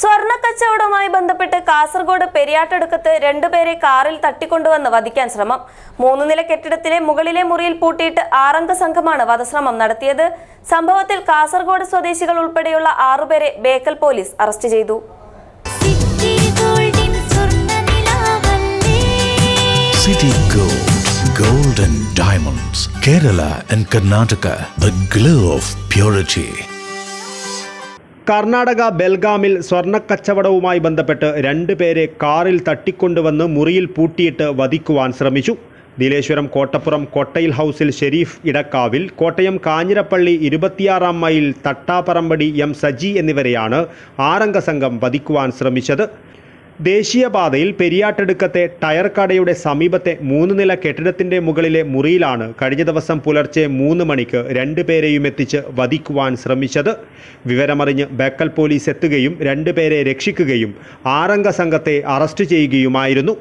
സ്വർണ കച്ചവടവുമായി ബന്ധപ്പെട്ട് കാസർഗോഡ് പെരിയാട്ടടുക്കത്ത് രണ്ടുപേരെ കാറിൽ തട്ടിക്കൊണ്ടുവന്ന് വധിക്കാൻ ശ്രമം. മൂന്ന് നില കെട്ടിടത്തിലെ മുകളിലെ മുറിയിൽ പൂട്ടിയിട്ട് ആറംഗ സംഘമാണ് വധശ്രമം നടത്തിയത്. സംഭവത്തിൽ കാസർഗോഡ് സ്വദേശികൾ ഉൾപ്പെടെയുള്ള ആറുപേരെ ബേക്കൽ പോലീസ് അറസ്റ്റ് ചെയ്തു. സിറ്റി ഗോൾഡിൻ സ്വർണനിലാവല്ലേ City Gold, Gold and Diamonds, Kerala and Karnataka, the glow of purity. Karnataka ബെൽഗാമിൽ സ്വർണക്കച്ചവടവുമായി ബന്ധപ്പെട്ട് രണ്ട് പേരെ കാറിൽ തട്ടിക്കൊണ്ടുവന്ന് മുറിയിൽ പൂട്ടിയിട്ട് വധിക്കുവാൻ ശ്രമിച്ചു. നീലേശ്വരം കോട്ടപ്പുറം കൊട്ടയിൽ ഹൗസിൽ ഷെരീഫ് ഇടക്കാവിൽ കോട്ടയം കാഞ്ഞിരപ്പള്ളി ഇരുപത്തിയാറാം മൈൽ തട്ടാപ്പറമ്പടി എം സജി എന്നിവരെയാണ് ആറംഗ സംഘം വധിക്കുവാൻ ശ്രമിച്ചത്. ദേശീയപാതയിൽ പെരിയാട്ടടുക്കത്തെ ടയർ കടയുടെ സമീപത്തെ മൂന്ന് നില കെട്ടിടത്തിന്റെ മുകളിലെ മുറിയിലാണ് കഴിഞ്ഞ ദിവസം പുലർച്ചെ മൂന്ന് മണിക്ക് രണ്ടുപേരെയും എത്തിച്ച് വധിക്കുവാൻ ശ്രമിച്ചത്. വിവരമറിഞ്ഞ് ബേക്കൽ പോലീസ് എത്തുകയും രണ്ടുപേരെ രക്ഷിക്കുകയും ആറംഗ സംഘത്തെ അറസ്റ്റ് ചെയ്യുകയുമായിരുന്നു.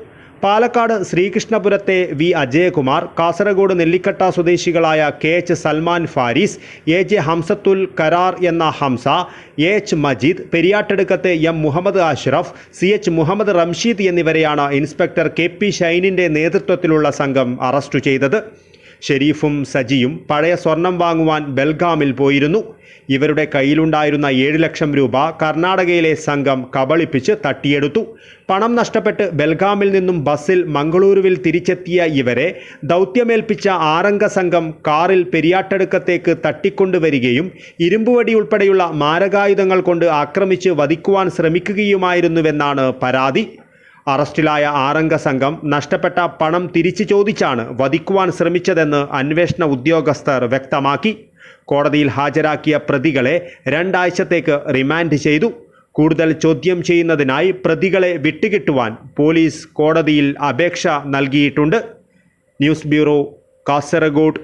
പാലക്കാട് ശ്രീകൃഷ്ണപുരത്തെ വി. അജയകുമാർ കാസർഗോഡ് നെല്ലിക്കട്ട സ്വദേശികളായ K. H. Salman Faris A. J. Hamsathul Karar എന്ന Hamsa A. H. Majeed പെരിയാട്ടെടുക്കത്തെ M. Muhammad Ashraf C. H. Muhammad Ramsheed എന്നിവരെയാണ് ഇൻസ്പെക്ടർ കെ. പി. ഷൈനിന്റെ നേതൃത്വത്തിലുള്ള സംഘം അറസ്റ്റ് ചെയ്തത്. ഷെരീഫും സജിയും പഴയ സ്വർണം വാങ്ങുവാൻ ബെൽഗാമിൽ പോയിരുന്നു. ഇവരുടെ കയ്യിലുണ്ടായിരുന്ന ഏഴ് ലക്ഷം രൂപ കർണാടകയിലെ സംഘം കബളിപ്പിച്ച് തട്ടിയെടുത്തു. പണം നഷ്ടപ്പെട്ട് ബെൽഗാമിൽ നിന്നും ബസ്സിൽ മംഗളൂരുവിൽ തിരിച്ചെത്തിയ ഇവരെ ദൗത്യമേൽപ്പിച്ച ആറംഗ സംഘം കാറിൽ പെരിയാട്ടടുക്കത്തേക്ക് തട്ടിക്കൊണ്ടുവരികയും ഇരുമ്പുവടി ഉൾപ്പെടെയുള്ള മാരകായുധങ്ങൾ കൊണ്ട് ആക്രമിച്ച് വധിക്കുവാൻ ശ്രമിക്കുകയുമായിരുന്നുവെന്നാണ് പരാതി. അറസ്റ്റിലായ ആറംഗ സംഘം നഷ്ടപ്പെട്ട പണം തിരിച്ചു ചോദിച്ചാണ് വധിക്കുവാൻ ശ്രമിച്ചതെന്ന് അന്വേഷണ ഉദ്യോഗസ്ഥർ വ്യക്തമാക്കി. കോടതിയിൽ ഹാജരാക്കിയ പ്രതികളെ രണ്ടാഴ്ചത്തേക്ക് റിമാൻഡ് ചെയ്തു. കൂടുതൽ ചോദ്യം ചെയ്യുന്നതിനായി പ്രതികളെ വിട്ടുകിട്ടുവാൻ പോലീസ് കോടതിയിൽ അപേക്ഷ നൽകിയിട്ടുണ്ട്. News bureau Kasaragod.